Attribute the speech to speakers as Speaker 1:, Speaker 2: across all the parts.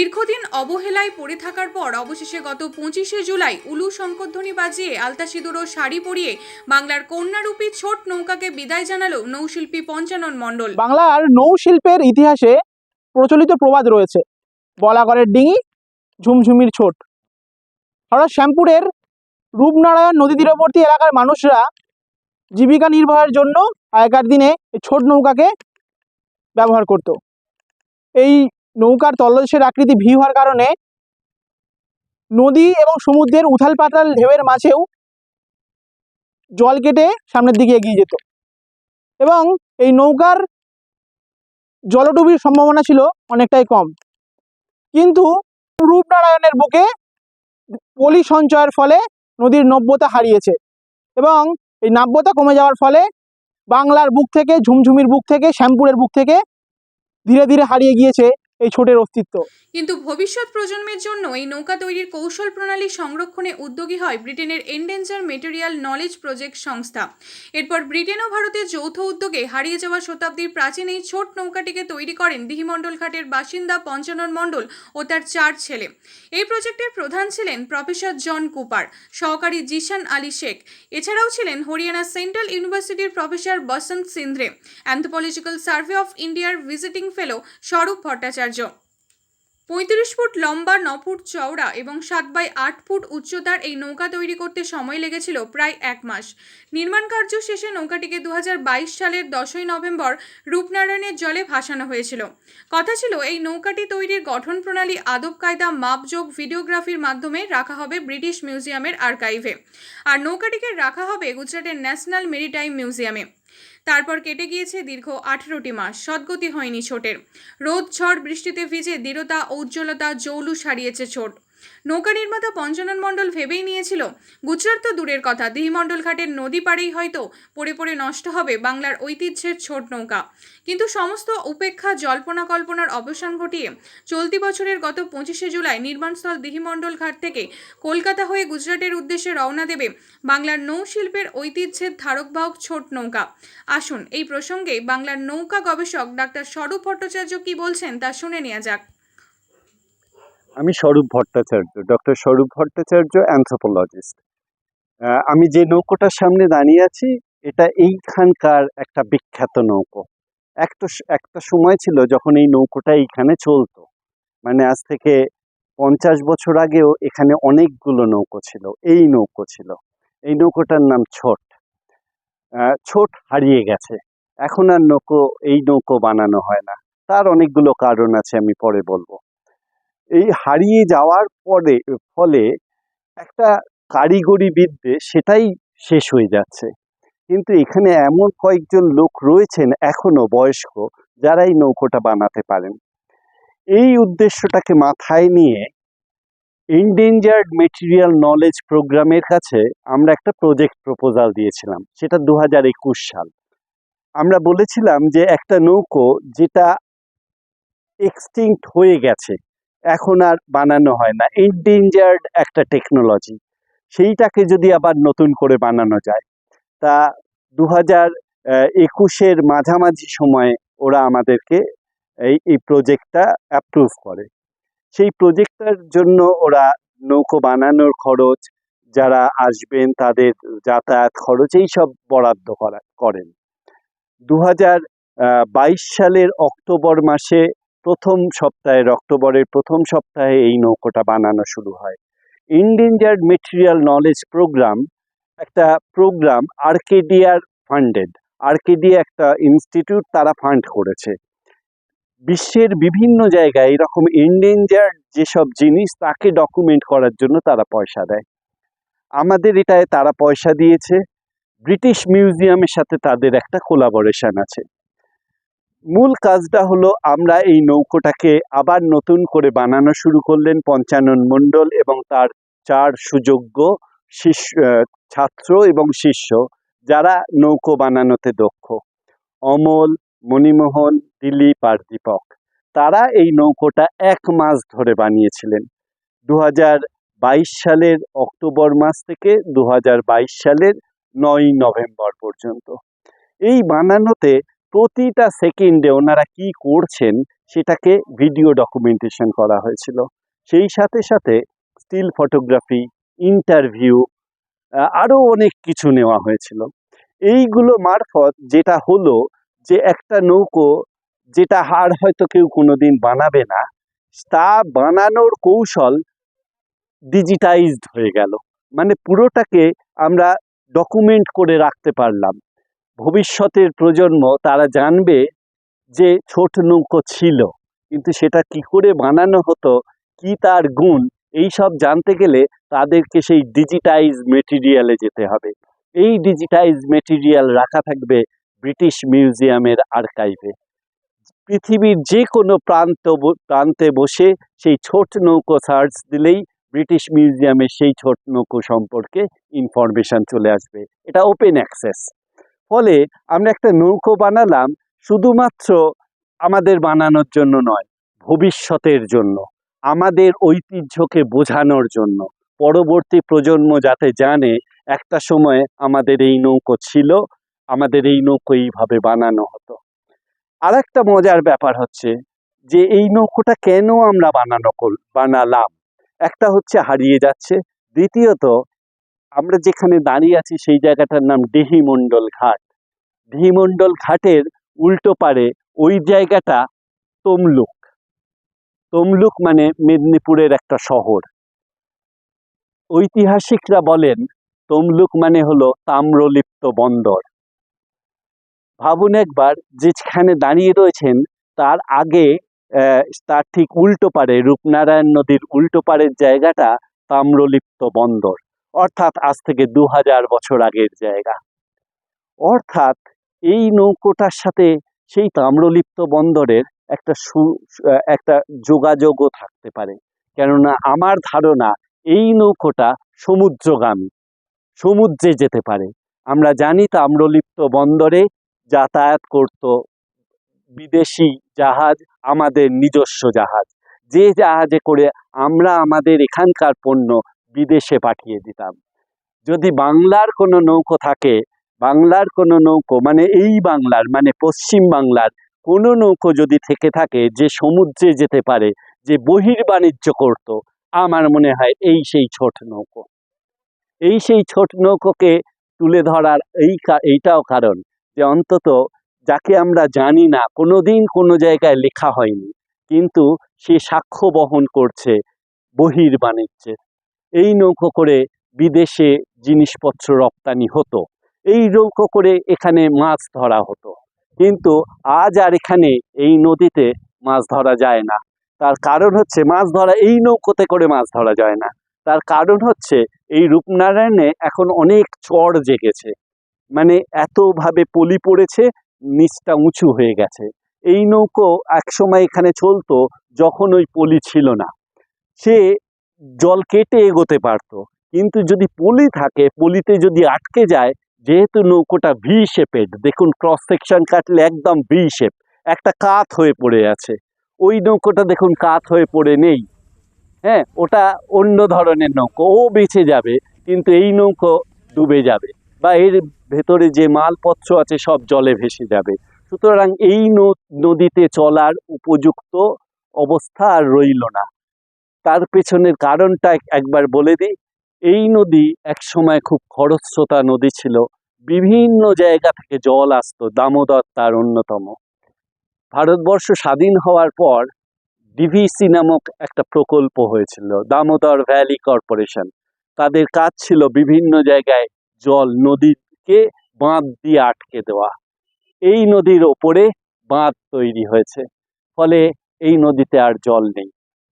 Speaker 1: দীর্ঘদিন অবহেলায় পড়ে থাকার পর অবশেষে গত পঁচিশে জুলাই উলু শঙ্করধ্বনি বাজিয়ে আলতা সিঁদুর ও শাড়ি পরিয়ে বাংলার কন্যারূপী ছোট নৌকাকে বিদায় জানালো নৌশিল্পী পঞ্চানন মণ্ডল।
Speaker 2: বাংলার নৌশিল্পের ইতিহাসে প্রচলিত প্রবাদ রয়েছে। বলাগড়ের ডিঙি, ঝুমঝুমির ছোট। অর্থাৎ শ্যামপুরের রূপনারায়ণ নদী তীরবর্তী এলাকার মানুষরা জীবিকা নির্বাহের জন্য আগেকার দিনে ছোট নৌকাকে ব্যবহার করত। এই নৌকার তলদেশের আকৃতি ভি হওয়ার কারণে নদী এবং সমুদ্রের উথাল পাতাল ঢেউয়ের মাঝেও জল কেটে সামনের দিকে এগিয়ে যেত। এবং এই নৌকার জলডুবির সম্ভাবনা ছিল অনেকটাই কম। কিন্তু রূপনারায়ণের বুকে পলি সঞ্চয়ের ফলে নদীর নব্যতা হারিয়েছে এবং এই নাব্যতা কমে যাওয়ার ফলে বাংলার বুক থেকে, ঝুমঝুমির বুক থেকে, শ্যামপুরের বুক থেকে ধীরে ধীরে হারিয়ে গিয়েছে এই ছোটের অস্তিত্ব।
Speaker 1: কিন্তু ভবিষ্যৎ প্রজন্মের জন্য এই নৌকা তৈরির কৌশল প্রণালী সংরক্ষণে উদ্যোগী হয় ব্রিটেনের এন্ডেঞ্জার মেটেরিয়াল নলেজ প্রজেক্ট সংস্থা। এরপর ব্রিটেন ও ভারতের যৌথ উদ্যোগে হারিয়ে যাওয়া শতাব্দীর প্রাচীন এই ছোট নৌকাটিকে তৈরি করেন দিহিমণ্ডল ঘাটের বাসিন্দা পঞ্চানন মণ্ডল ও তার চার ছেলে। এই প্রজেক্টের প্রধান ছিলেন প্রফেসর জন কুপার, সহকারী জিশান আলী শেখ। এছাড়াও ছিলেন হরিয়ানা সেন্ট্রাল ইউনিভার্সিটির professor Vasant Shinde anthropological survey of ইন্ডিয়ার ভিজিটিং ফেলো স্বরূপ ভট্টাচার্য। পঁয়ত্রিশ ফুট লম্বা ন ফুট চওড়া এবং সাত বাই আট ফুট উচ্চতার এই নৌকা তৈরি করতে সময় লেগেছিল প্রায় এক মাস। নির্মাণ কার্য শেষে নৌকাটিকে দু হাজার বাইশ সালের দশই নভেম্বর রূপনারায়ণের জলে ভাসানো হয়েছিল। কথা ছিল, এই নৌকাটি তৈরির গঠন প্রণালী আদব কায়দা মাপযোগ ভিডিওগ্রাফির মাধ্যমে রাখা হবে ব্রিটিশ মিউজিয়ামের আর্কাইভে। আর নৌকাটিকে রাখা হবে গুজরাটের ন্যাশনাল মেরিটাইম মিউজিয়ামে। তারপর কেটে গিয়েছে দীর্ঘ আঠেরোটি মাস, সদ্গতি হয়নি ছোটের। রোদ ঝড় বৃষ্টিতে ভিজে দৃঢ়তা, ঔজ্জ্বলতা উজ্জ্বলতা জৌলু সারিয়েছে ছোট। নৌকা নির্মাতা পঞ্চানন মণ্ডল ভেবেই নিয়েছিল, গুজরাট তো দূরের কথা, দিহিমণ্ডল ঘাটের নদী পাড়েই হয়তো পড়ে পড়ে নষ্ট হবে বাংলার ঐতিহ্যের ছোট নৌকা। কিন্তু সমস্ত উপেক্ষা, জল্পনা কল্পনার অবসান ঘটিয়ে চলতি বছরের গত পঁচিশে জুলাই নির্মাণস্থল দিহিমণ্ডল ঘাট থেকে কলকাতা হয়ে গুজরাটের উদ্দেশ্যে রওনা দেবে বাংলার নৌশিল্পের ঐতিহ্যের ধারকবাহক ছোট নৌকা। আসুন এই প্রসঙ্গে বাংলার নৌকা গবেষক ডাক্তার স্বরূপ ভট্টাচার্য কি বলছেন তা শুনে নেওয়া যাক।
Speaker 3: আমি স্বরূপ ভট্টাচার্য, ডক্টর স্বরূপ ভট্টাচার্য অ্যান্থ্রোপোলজিস্ট আমি যে নৌকোটার সামনে দাঁড়িয়ে আছি, এটা এইখানকার একটা বিখ্যাত নৌকো। একটা একটা সময় ছিল যখন এই নৌকোটা এইখানে চলতো। মানে আজ থেকে পঞ্চাশ বছর আগেও এখানে অনেকগুলো নৌকো ছিল, এই নৌকো ছিল। এই নৌকোটার নাম ছোট। ছোট হারিয়ে গেছে। এখন আর নৌকো, এই নৌকো বানানো হয় না। তার অনেকগুলো কারণ আছে, আমি পরে বলব। এই হারিয়ে যাওয়ার পরে, ফলে একটা কারিগরি বিদ্যে সেটাই শেষ হয়ে যাচ্ছে। কিন্তু এখানে এমন কয়েকজন লোক রয়েছেন এখনও বয়স্ক যারা এই নৌকোটা বানাতে পারেন। এই উদ্দেশ্যটাকে মাথায় নিয়ে এন্ডেঞ্জার্ড মেটেরিয়াল নলেজ প্রোগ্রামের কাছে আমরা একটা প্রজেক্ট প্রপোজাল দিয়েছিলাম, সেটা দু হাজার একুশ সাল। আমরা বলেছিলাম যে একটা নৌকো যেটা এক্সটিংক্ট হয়ে গেছে এখন আর বানানো হয় না। এন্ডেঞ্জার্ড একটা টেকনোলজি সেইটাকে যদি আবার নতুন করে বানানো যায়, তা দু হাজার একুশের মাঝামাঝি সময়ে ওরা আমাদেরকে এই এই প্রজেক্টটা অ্যাপ্রুভ করে। সেই প্রজেক্টটার জন্য ওরা নৌকো বানানোর খরচ, যারা আসবেন তাদের যাতায়াত খরচ, এই সব বরাদ্দ করা, করেন। দু বাইশ সালের অক্টোবর মাসে প্রথম সপ্তাহে, অক্টোবরের প্রথম সপ্তাহে এই নৌকোটা বানানো শুরু হয়। ইন্ডেঞ্জার্ড মেটেরিয়াল নলেজ প্রোগ্রাম একটা প্রোগ্রাম আর্কেডিয়ার ফান্ডেড আর্কেডিয়া একটা ইনস্টিটিউট তারা ফান্ড করেছে। বিশ্বের বিভিন্ন জায়গায় এরকম ইন্ডেঞ্জার্ড যেসব জিনিস তাকে ডকুমেন্ট করার জন্য তারা পয়সা দেয়। আমাদের এটায় তারা পয়সা দিয়েছে। ব্রিটিশ মিউজিয়ামের সাথে তাদের একটা কোলাবোরেশন আছে। মূল কাজটা হলো আমরা এই নৌকোটাকে আবার নতুন করে বানানো শুরু করলেন পঞ্চানন মণ্ডল এবং তার চার সুযোগ্য শিষ্য ছাত্র এবং শিষ্য, যারা নৌকো বানানোতে দক্ষ। অমল, মণিমোহন, দিলীপ আর দীপক। তারা এই নৌকোটা এক মাস ধরে বানিয়েছিলেন। দু সালের অক্টোবর মাস থেকে দু সালের নয় নভেম্বর পর্যন্ত। এই বানানোতে প্রতিটা সেকেন্ডে ওনারা কি করছেন সেটাকে ভিডিও ডকুমেন্টেশন করা হয়েছিল। সেই সাথে সাথে স্টিল ফটোগ্রাফি ইন্টারভিউ আরও অনেক কিছু নেওয়া হয়েছিল। এইগুলো মারফত যেটা হলো যে একটা নৌকো যেটা হার হয়তো কেউ কোনোদিন বানাবে না, তা বানানোর কৌশল ডিজিটাইজড হয়ে গেল। মানে পুরোটাকে আমরা ডকুমেন্ট করে রাখতে পারলাম। ভবিষ্যতের প্রজন্ম, তারা জানবে যে ছোট নৌকো ছিল, কিন্তু সেটা কি করে বানানো হতো, কি তার গুণ, এই সব জানতে গেলে তাদেরকে সেই ডিজিটাইজ মেটেরিয়ালে যেতে হবে। এই ডিজিটাইজ মেটেরিয়াল রাখা থাকবে ব্রিটিশ মিউজিয়ামের আর্কাইভে পৃথিবীর যে কোনো প্রান্ত প্রান্তে বসে সেই ছোট নৌকো সার্চ দিলেই ব্রিটিশ মিউজিয়ামে সেই ছোট নৌকো সম্পর্কে ইনফরমেশন চলে আসবে। এটা ওপেন অ্যাক্সেস ফলে আমরা একটা নৌকো বানালাম শুধুমাত্র আমাদের বানানোর জন্য নয়, ভবিষ্যতের জন্য, আমাদের ঐতিহ্যকে বোঝানোর জন্য। পরবর্তী প্রজন্ম যাতে জানে, একটা সময় আমাদের এই নৌকো ছিল, আমাদের এই নৌকো এইভাবে বানানো হতো। আর একটা মজার ব্যাপার হচ্ছে যে এই নৌকোটা কেন আমরা বানানো বানালাম? একটা হচ্ছে হারিয়ে যাচ্ছে। দ্বিতীয়ত আমরা যেখানে দাঁড়িয়ে আছি সেই জায়গাটার নাম ডিহিমণ্ডল ঘাট। ডিহিমণ্ডল ঘাটের উল্টো পারে ওই জায়গাটা তমলুক। তমলুক মানে মেদিনীপুরের একটা শহর। ঐতিহাসিকরা বলেন, তমলুক মানে হলো তাম্রলিপ্ত বন্দর। ভাবুন একবার, যেখানে দাঁড়িয়ে রয়েছেন, তার আগে তার ঠিক উল্টো পারে রূপনারায়ণ নদীর উল্টো পারের জায়গাটা তাম্রলিপ্ত বন্দর। অর্থাৎ আজ থেকে দু হাজার বছর আগের জায়গা। অর্থাৎ এই নৌকোটার সাথে সেই তাম্রলিপ্ত বন্দরের একটা সু একটা যোগাযোগও থাকতে পারে। কেননা আমার ধারণা এই নৌকোটা সমুদ্রগামী, সমুদ্রে যেতে পারে। আমরা জানি তাম্রলিপ্ত বন্দরে যাতায়াত করত বিদেশি জাহাজ, আমাদের নিজস্ব জাহাজ। যে জাহাজে করে আমরা আমাদের এখানকার পণ্য বিদেশে পাঠিয়ে দিতাম। যদি বাংলার কোনো নৌকো থাকে, বাংলার কোনো নৌকো মানে এই বাংলার মানে পশ্চিম বাংলার কোনো নৌকো যদি থেকে থাকে, যে সমুদ্রে যেতে পারে, যে বহির্বাণিজ্য করত, আমার মনে হয় এই সেই ছোট নৌকো। এই সেই ছোট নৌকোকে তুলে ধরার এই এইটাও কারণ যে অন্তত যাকে আমরা জানি না, কোনোদিন কোনো জায়গায় লেখা হয়নি, কিন্তু সে সাক্ষ্য বহন করছে বহির্বাণিজ্যের এই নৌকো করে বিদেশে জিনিসপত্র রপ্তানি হতো। এই নৌকো করে এখানে মাছ ধরা হতো। কিন্তু আজ আর এখানে এই নদীতে মাছ ধরা যায় না। তার কারণ হচ্ছে মাছ ধরা, এই নৌকোতে করে মাছ ধরা যায় না। তার কারণ হচ্ছে এই রূপনারায়ণে এখন অনেক চর জেগেছে। মানে এতভাবে পলি পড়েছে, নিচটা উঁচু হয়ে গেছে। এই নৌকো একসময় এখানে চলতো, যখন ওই পলি ছিল না। সে জল কেটে এগোতে পারতো। কিন্তু যদি পলি থাকে, পলিতে যদি আটকে যায়, যেহেতু নৌকোটা ভি শেপেড দেখুন ক্রস সেকশন কাটলে একদম ভি শেপ একটা কাত হয়ে পড়ে আছে। ওই নৌকোটা দেখুন কাত হয়ে পড়ে নেই। হ্যাঁ ওটা অন্য ধরনের নৌকো, ও বেঁচে যাবে, কিন্তু এই নৌকো ডুবে যাবে বা এর ভেতরে যে মালপত্র আছে সব জলে ভেসে যাবে। সুতরাং এই নদীতে চলার উপযুক্ত অবস্থা আর রইল না। তার পেছনের কারণটা একবার বলে দিই। এই নদী এক সময় খুব খরস্রোতা নদী ছিল। বিভিন্ন জায়গা থেকে জল আসতো। দামোদর তার অন্যতম। ভারতবর্ষ স্বাধীন হওয়ার পর ডিভিসি নামক একটা প্রকল্প হয়েছিল, দামোদর ভ্যালি কর্পোরেশন। তাদের কাজ ছিল বিভিন্ন জায়গায় জল নদীকে বাঁধ দিয়ে আটকে দেওয়া। এই নদীর ওপরে বাঁধ তৈরি হয়েছে। ফলে এই নদীতে আর জল নেই।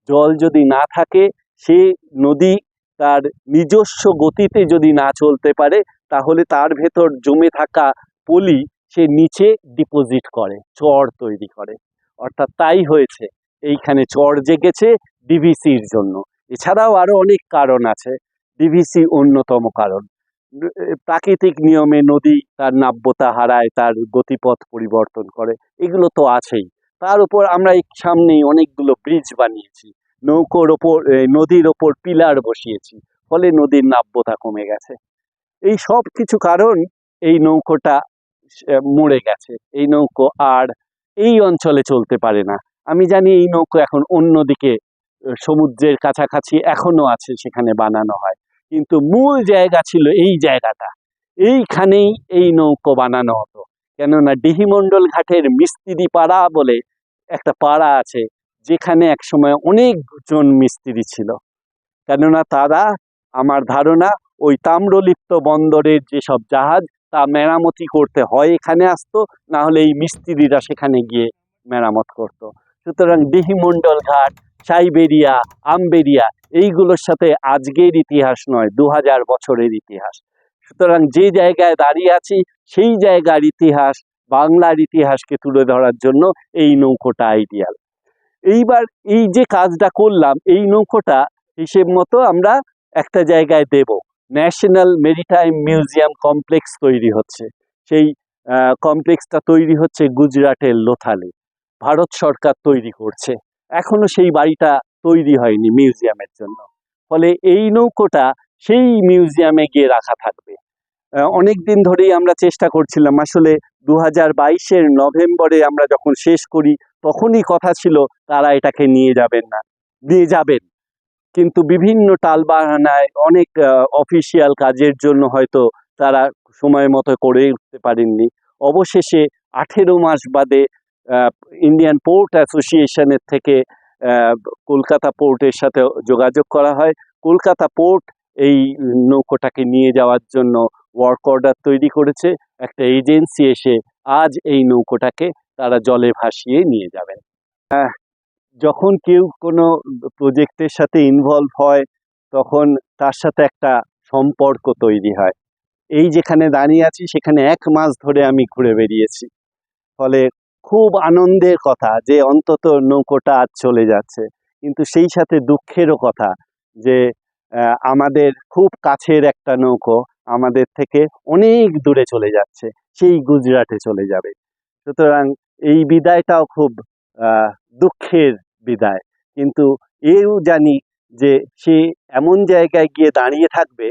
Speaker 3: জল যদি না থাকে, সে নদী তার নিজস্ব গতিতে যদি না চলতে পারে, তাহলে তার ভেতর জমে থাকা পলি সে নিচে ডিপোজিট করে, চর তৈরি করে। অর্থাৎ তাই হয়েছে, এইখানে চর জেগেছে ডিভিসির জন্য। এছাড়াও আরও অনেক কারণ আছে ডিভিসি অন্যতম কারণ। প্রাকৃতিক নিয়মে নদী তার নাব্যতা হারায়, তার গতিপথ পরিবর্তন করে, এগুলো তো আছেই। তার উপর আমরা এই সামনেই অনেকগুলো ব্রিজ বানিয়েছি। নৌকোর ওপর নদীর ওপর পিলার বসিয়েছি, ফলে নদীর নাব্যতা কমে গেছে। এই সব কিছু কারণ এই নৌকোটা মরে গেছে। এই নৌকো আর এই অঞ্চলে চলতে পারে না। আমি জানি এই নৌকো এখন অন্যদিকে সমুদ্রের কাছাকাছি এখনও আছে, সেখানে বানানো হয়। কিন্তু মূল জায়গা ছিল এই জায়গাটা। এইখানেই এই নৌকো বানানো হতো। কেননা ডিহিমণ্ডল ঘাটের মিস্ত্রি পাড়া বলে একটা পাড়া আছে, যেখানে একসময় অনেকজন মিস্ত্রি ছিল। কেননা তারা, আমার ধারণা, ওই তাম্রলিপ্ত বন্দরের যেসব জাহাজ, তা মেরামতি করতে হয় এখানে আসতো না হলে এই মিস্ত্রিরা সেখানে গিয়ে মেরামত করত। সুতরাং ডিহিমণ্ডল ঘাট, সাইবেরিয়া, আম্বেরিয়া, এইগুলোর সাথে আজকের ইতিহাস নয় দু বছরের ইতিহাস। সুতরাং যে জায়গায় দাঁড়িয়ে আছি, সেই জায়গার ইতিহাস, বাংলার ইতিহাসকে তুলে ধরার জন্য এই নৌকোটা আইডিয়াল এইবার এই যে কাজটা করলাম, এই নৌকোটা হিসেব মতো আমরা একটা জায়গায় দেব। ন্যাশনাল মেরিটাইম মিউজিয়াম কমপ্লেক্স তৈরি হচ্ছে। সেই কমপ্লেক্সটা তৈরি হচ্ছে গুজরাটের লোথালে। ভারত সরকার তৈরি করছে। এখনও সেই বাড়িটা তৈরি হয়নি মিউজিয়ামের জন্য। ফলে এই নৌকোটা সেই মিউজিয়ামে গিয়ে রাখা থাকবে। অনেক দিন ধরেই আমরা চেষ্টা করছিলাম। আসলে দু হাজার বাইশের নভেম্বরে আমরা যখন শেষ করি, তখনই কথা ছিল, তারা এটাকে নিয়ে যাবেন না নিয়ে যাবেন। কিন্তু বিভিন্ন টালবাহানায় অনেক অফিসিয়াল কাজের জন্য হয়তো তারা সময় মতো করে উঠতে পারেননি। অবশেষে আঠেরো মাস বাদে ইন্ডিয়ান পোর্ট অ্যাসোসিয়েশনের থেকে কলকাতা পোর্টের সাথে যোগাযোগ করা হয়। কলকাতা পোর্ট এই নৌকোটাকে নিয়ে যাওয়ার জন্য ওয়ার্ক অর্ডার তৈরি করেছে একটা এজেন্সি এসে আজ এই নৌকোটাকে তারা জলে ভাসিয়ে নিয়ে যাবেন। যখন কেউ কোনো প্রজেক্টের সাথে ইনভলভ হয়, তখন তার সাথে একটা সম্পর্ক তৈরি হয়। এই যেখানে দাঁড়িয়ে আছি, সেখানে এক মাস ধরে আমি ঘুরে বেরিয়েছি ফলে খুব আনন্দের কথা যে অন্তত নৌকোটা আজ চলে যাচ্ছে। কিন্তু সেই সাথে দুঃখেরও কথা যে আমাদের খুব কাছের একটা নৌকো আমাদের থেকে অনেক দূরে চলে যাচ্ছে, সেই গুজরাটে চলে যাবে। সুতরাং এই বিদায়টাও খুব দুঃখের বিদায়। কিন্তু এও জানি যে সে এমন জায়গায় গিয়ে দাঁড়িয়ে থাকবে,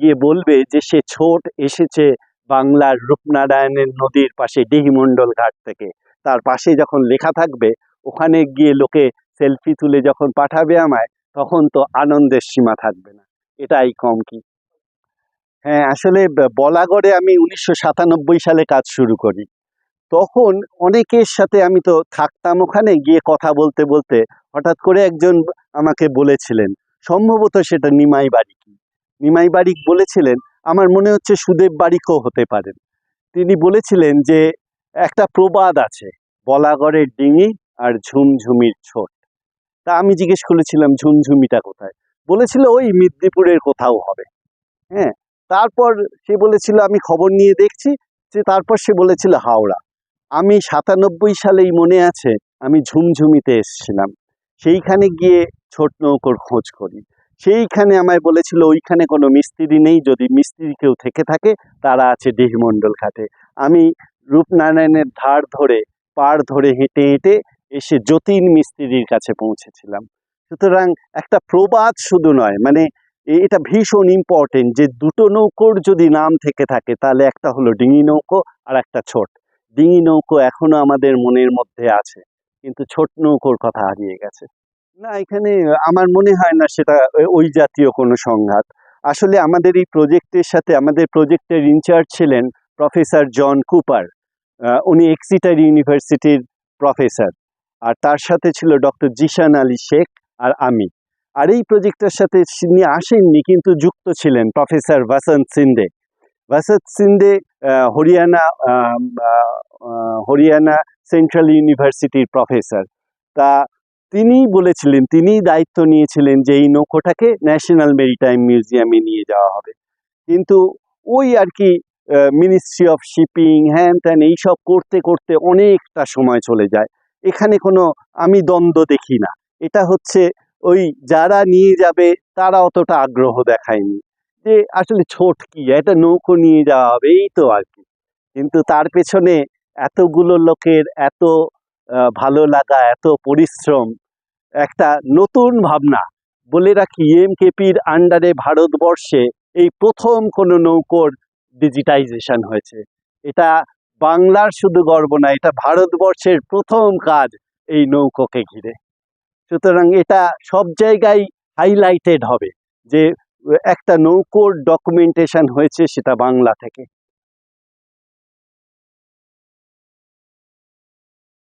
Speaker 3: গিয়ে বলবে যে সে ছোট এসেছে বাংলার রূপনারায়ণের নদীর পাশে ডিহিমণ্ডল ঘাট থেকে। তার পাশে যখন লেখা থাকবে, ওখানে গিয়ে লোকে সেলফি তুলে যখন পাঠাবে আমায় তখন তো আনন্দের সীমা থাকবে না। এটাই কম কি? হ্যাঁ আসলে বলাগড়ে আমি উনিশশো সাতানব্বই সালে কাজ শুরু করি। তখন অনেকের সাথে আমি তো থাকতাম ওখানে, গিয়ে কথা বলতে বলতে হঠাৎ করে একজন আমাকে বলেছিলেন, সম্ভবত সেটা নিমাই বাড়ি কি? নিমাই বাড়ি বলেছিলেন, আমার মনে হচ্ছে সুদেব বাড়িকেও হতে পারেন তিনি বলেছিলেন যে, একটা প্রবাদ আছে, বলাগড়ের ডিঙি আর ঝুমঝুমির ছোট। তা আমি জিজ্ঞেস করেছিলাম, ঝুমঝুমিটা কোথায়? বলেছিল, ওই মেদিনীপুরের কোথাও হবে। হ্যাঁ তারপর সে বলেছিল, আমি খবর নিয়ে দেখছি। যে তারপর সে বলেছিল, হাওড়া। আমি সাতানব্বই সালেই মনে আছে, আমি ঝুমঝুমিতে এসেছিলাম। সেইখানে গিয়ে ছোট নৌকোর খোঁজ করি। সেইখানে আমায় বলেছিল, ওইখানে কোনো মিস্ত্রি নেই, যদি মিস্ত্রি কেউ থেকে থাকে, তারা আছে ডিহিমণ্ডল ঘাটে। আমি রূপনারায়ণের ধার ধরে, পাড় ধরে হেঁটে হেঁটে এসে যতীন মিস্ত্রির কাছে পৌঁছেছিলাম। সুতরাং একটা প্রবাদ শুধু নয় মানে এটা ভীষণ ইম্পর্টেন্ট যে দুটো নৌকোর যদি নাম থেকে থাকে, তাহলে একটা হলো ডিঙি নৌকো আর একটা ছোট। ডিঙি নৌকো এখনও আমাদের মনের মধ্যে আছে, কিন্তু ছোট নৌকোর কথা হারিয়ে গেছে। না, এখানে আমার মনে হয় না সেটা ওই জাতীয় কোনো সংঘাত। আসলে আমাদের এই প্রজেক্টের সাথে, আমাদের প্রজেক্টের ইনচার্জ ছিলেন প্রফেসর জন কুপার উনি এক্সিটার ইউনিভার্সিটির প্রফেসর আর তার সাথে ছিল ডক্টর জিশান আলী শেখ আর আমি। আর এই প্রজেক্টের সাথে তিনি আসেননি, কিন্তু যুক্ত ছিলেন প্রফেসর বসন্ত সিন্দে। বসন্ত সিন্দে হরিয়ানা হরিয়ানা সেন্ট্রাল ইউনিভার্সিটির প্রফেসর তা তিনি বলেছিলেন, তিনি দায়িত্ব নিয়েছিলেন যে এই নৌকোটাকে ন্যাশনাল মেরিটাইম মিউজিয়ামে নিয়ে যাওয়া হবে। কিন্তু ওই আর কি মিনিস্ট্রি অফ শিপিং হ্যান ত্যান এইসব করতে করতে অনেকটা সময় চলে যায়। এখানে কোনো আমি দ্বন্দ্ব দেখি না। এটা হচ্ছে ওই যারা নিয়ে যাবে, তারা অতটা আগ্রহ দেখায়নি যে আসলে ছোট কি, একটা নৌকো নিয়ে যাওয়া হবে, এই তো আর কি। কিন্তু তার পেছনে এতগুলো লোকের এত ভালো লাগা, এত পরিশ্রম, একটা নতুন ভাবনা, বলে রাখি এম এমকেপির আন্ডারে ভারতবর্ষে এই প্রথম কোনো নৌকোর ডিজিটাইজেশন হয়েছে। এটা বাংলার শুধু গর্ব না, এটা ভারতবর্ষের প্রথম কাজ এই নৌকোকে ঘিরে। সুতরাং এটা সব জায়গায় হাইলাইটেড হবে যে একটা নৌকোর ডকুমেন্টেশন হয়েছে সেটা বাংলা থেকে।